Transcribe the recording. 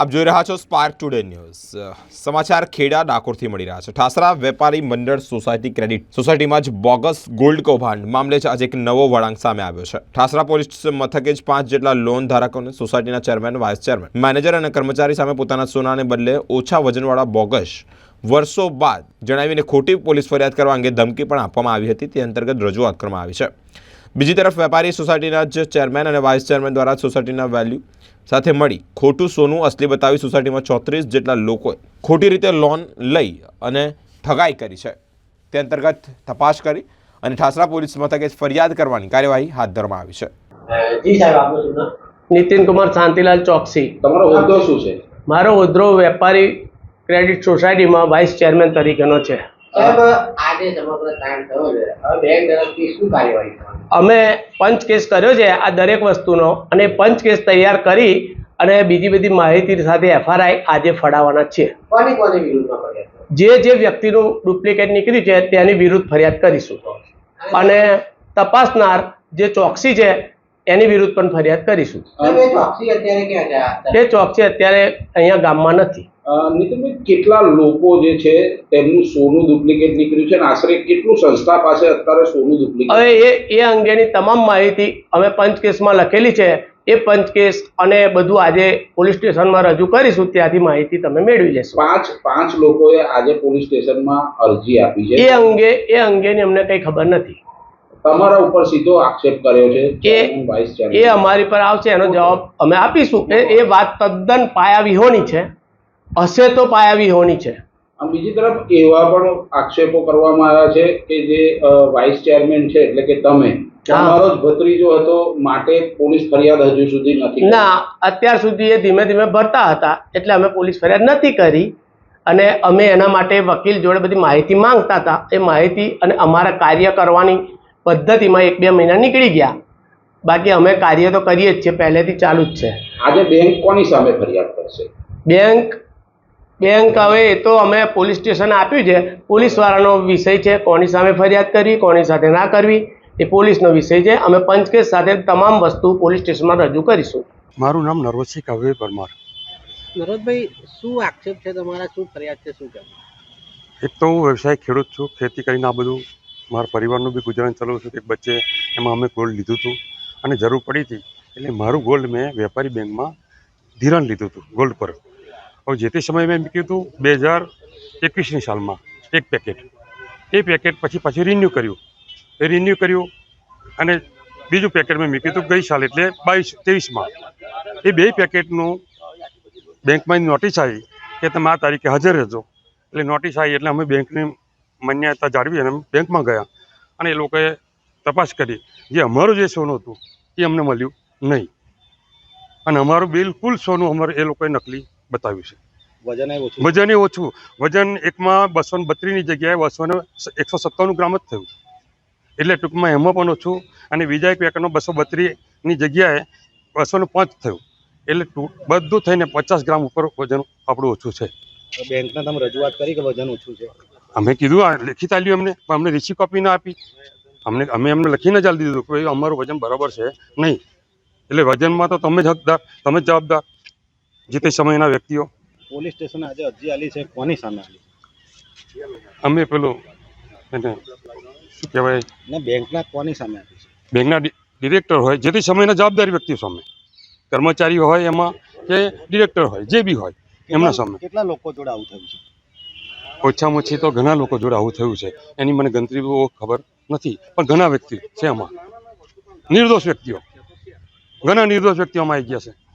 આપ જોઈ રહ્યા છો સ્પાર્ક ટુડે ન્યૂઝ સમાચાર ખેડા ડાકોરથી મળી રહ્યા છે. ઠાસરા વેપારી મંડળ સોસાયટી ક્રેડિટ. સોસાયટીમાં જ બોગસ ગોલ્ડ કૌભાંડ મામલે જ આજે એક નવો વળાંક સામે આવ્યો છે. ઠાસરા પોલીસ મથકે જ પાંચ જેટલા લોન ધારકોને સોસાયટીના ચેરમેન, વાઇસ ચેરમેન, મેનેજર અને કર્મચારી સામે પોતાના સોનાને બદલે ઓછા વજનવાળા બોગસ વર્ષો બાદ જણાવીને ખોટી પોલીસ ફરિયાદ કરવા અંગે ધમકી પણ આપવામાં આવી હતી. તે અંતર્ગત રજૂઆત કરવામાં આવી છે. બીજી તરફ વેપારી સોસાયટીના જ ચેરમેન અને વાઇસ ચેરમેન દ્વારા સોસાયટીના વેલ્યુ સાથે મળી ખોટું સોનું અસલી બતાવી સોસાયટીમાં ચોત્રીસ જેટલા લોકોએ ખોટી રીતે લોન લઈ અને ઠગાઈ કરી છે. તે અંતર્ગત તપાસ કરી અને ઠાસરા પોલીસ મથકે ફરિયાદ કરવાની કાર્યવાહી હાથ ધરવામાં આવી છે. જી સાહેબ આપનું નામ? નીતિન કુમાર શાંતિલાલ ચોકસી. તમારો હોદ્દો શું છે? મારો હોદ્દો વેપારી ક્રેડિટ સોસાયટીમાં વાઇસ ચેરમેન તરીકેનો છે. સાહેબ અમે પંચ કેસ કર્યો છે આ દરેક વસ્તુનો અને પંચ કેસ તૈયાર કરી અને બીજી બધી માહિતી સાથે એફઆરઆઈ આજે ફડાવવાના છે? જે જે વ્યક્તિનું ડુપ્લિકેટ નીકળ્યું છે તેની વિરુદ્ધ ફરિયાદ કરીશું. અને તપાસનાર જે ચોકસી છે એની વિરુદ્ધ પણ ફરિયાદ કરીશું. એ ચોકસી અત્યારે? તે ચોકસી અહીંયા ગામમાં નથી. નીતિનભાઈ કેટલા લોકો જે છે તેમનું સોનું ડુપ્લિકેટ નીકળ્યું છે અને આશરે કેટલું સંસ્થા પાસે અત્યારે સોનું ડુપ્લિકેટ હવે એ એ અંગેની તમામ માહિતી અમે પંચકેસમાં લખેલી છે. એ પંચકેસ અને બધું આજે પોલીસ સ્ટેશનમાં રજૂ કરીશું. ત્યાંથી માહિતી તમે મેળવી લેશો. પાંચ પાંચ લોકોએ આજે પોલીસ સ્ટેશનમાં અરજી આપી છે. એ અંગે એ અંગેની અમને કંઈ ખબર નથી. તમારા ઉપર સીધો આક્ષેપ કર્યો છે કે એ અમારી પર આવશે એનો જવાબ અમે આપીશું. એ એ વાત તદ્દન પાયા વિહોણી છે. હશે તો પાયાવી હોની છે. બીજી તરફ એવા પણ આક્ષેપો કરવામાં આવ્યા છે કે જે વાઇસ ચેરમેન છે એટલે કે તમે. તમારો જ ભત્રીજો હતો માટે પોલીસ ફરિયાદ હજુ સુધી નથી ના અત્યાર સુધી એ ધીમે ધીમે ભરતા હતા એટલે અમે પોલીસ ફરિયાદ નથી કરી. અને અમે એના માટે વકીલ જોડે બધી માહિતી માંગતા હતા. એ માહિતી અને અમારા કાર્ય કરવાની પદ્ધતિમાં એક બે મહિના નીકળી ગયા. બાકી અમે કાર્ય તો કરીએ જ છીએ પહેલેથી ચાલુ જ છે. આજે બેંક કોની સામે ફરિયાદ કરશે? બેંક બેંક હવે એ તો અમે પોલીસ સ્ટેશન આપ્યું છે. પોલીસવાળાનો વિષય છે કોની સામે ફરિયાદ કરવી કોની સાથે ના કરવી એ પોલીસનો વિષય છે. અમે પંચકેસ સાથે તમામ વસ્તુ પોલીસ સ્ટેશનમાં રજૂ કરીશું. મારું નામ નરોજસિંહ કવિ પરમાર. નરોદભાઈ શું આક્ષેપ છે તમારા? શું ફરિયાદ છે? શું એક તો હું વ્યવસાય ખેડૂત છું. ખેતી કરીને આ બધું મારા પરિવારનું બી ગુજરાન ચલાવું છું. એક બચ્ચે એમાં અમે ગોલ્ડ લીધું હતું. અને જરૂર પડી હતી એટલે મારું ગોલ્ડ મેં વેપારી બેંકમાં ધિરાણ લીધું હતું ગોલ્ડ પર. હવે જે તે સમયે મેં મૂક્યું હતું બે હજાર એકવીસની સાલમાં એક પેકેટ એ પેકેટ પછી પાછું રિન્યૂ કર્યું. એ રિન્યૂ કર્યું અને બીજું પેકેટ મેં મૂક્યું હતું ગઈ સાલ એટલે બાવીસ, ત્રેવીસમાં. એ બે પેકેટનું બેંકમાં નોટિસ આવી કે તમે આ તારીખે હાજર રહેજો. એટલે નોટિસ આવી એટલે અમે બેંકની માન્યતા જાળવી અને બેંકમાં ગયા. અને એ લોકોએ તપાસ કરી. જે અમારું જે સોનું હતું એ અમને મળ્યું નહીં. અને અમારું બિલકુલ સોનું અમારે એ લોકોએ નકલી બતાવ્યું છે. વજન એ ઓછું. વજન એકમાં બસો ને બત્રીસની જગ્યાએ બસો ને એકસો સત્તાવન ગ્રામ જ થયું. એટલે ટૂંકમાં એમાં પણ ઓછું. અને બીજા એક પેકેટનો બસો બત્રીસની જગ્યાએ બસો ને પાંચ થયું. એટલે બધું થઈને પચાસ ગ્રામ ઉપર વજન આપણું ઓછું છે. બેંકને તમે રજૂઆત કરી કે વજન ઓછું છે? અમે કીધું આ લેખિત આલ્યું અમને પણ અમને રિસી કોપી ના આપી. અમને અમે એમને લખીને જ આલી દીધું કે ભાઈ અમારું વજન બરાબર છે નહીં. એટલે વજનમાં તો તમે જ હકદાર તમે જ જવાબદાર. જે તે સમયના વ્યક્તિઓ? પોલીસ સ્ટેશન આજે અરજી આલી છે. કોની સામે આલી? અમે પેલું એને શું કહેવાય? ને બેંકના કોની સામે આપી છે? બેંકના ડિરેક્ટર હોય જે તે સમયના જવાબદારી વ્યક્તિઓ સામે. કર્મચારી હોય એમાં કે ડિરેક્ટર હોય જે બી હોય એમના સામે. કેટલા લોકો જોડે આવું થયું છે? ઓછામાં ઓછી તો ઘણા લોકો જોડે આવું થયું છે. એની મને ગણતરી બહુ ખબર નથી પણ ઘણા વ્યક્તિ છે એમાં નિર્દોષ વ્યક્તિઓ. ઘણા નિર્દોષ વ્યક્તિઓમાં આવી ગયા છે.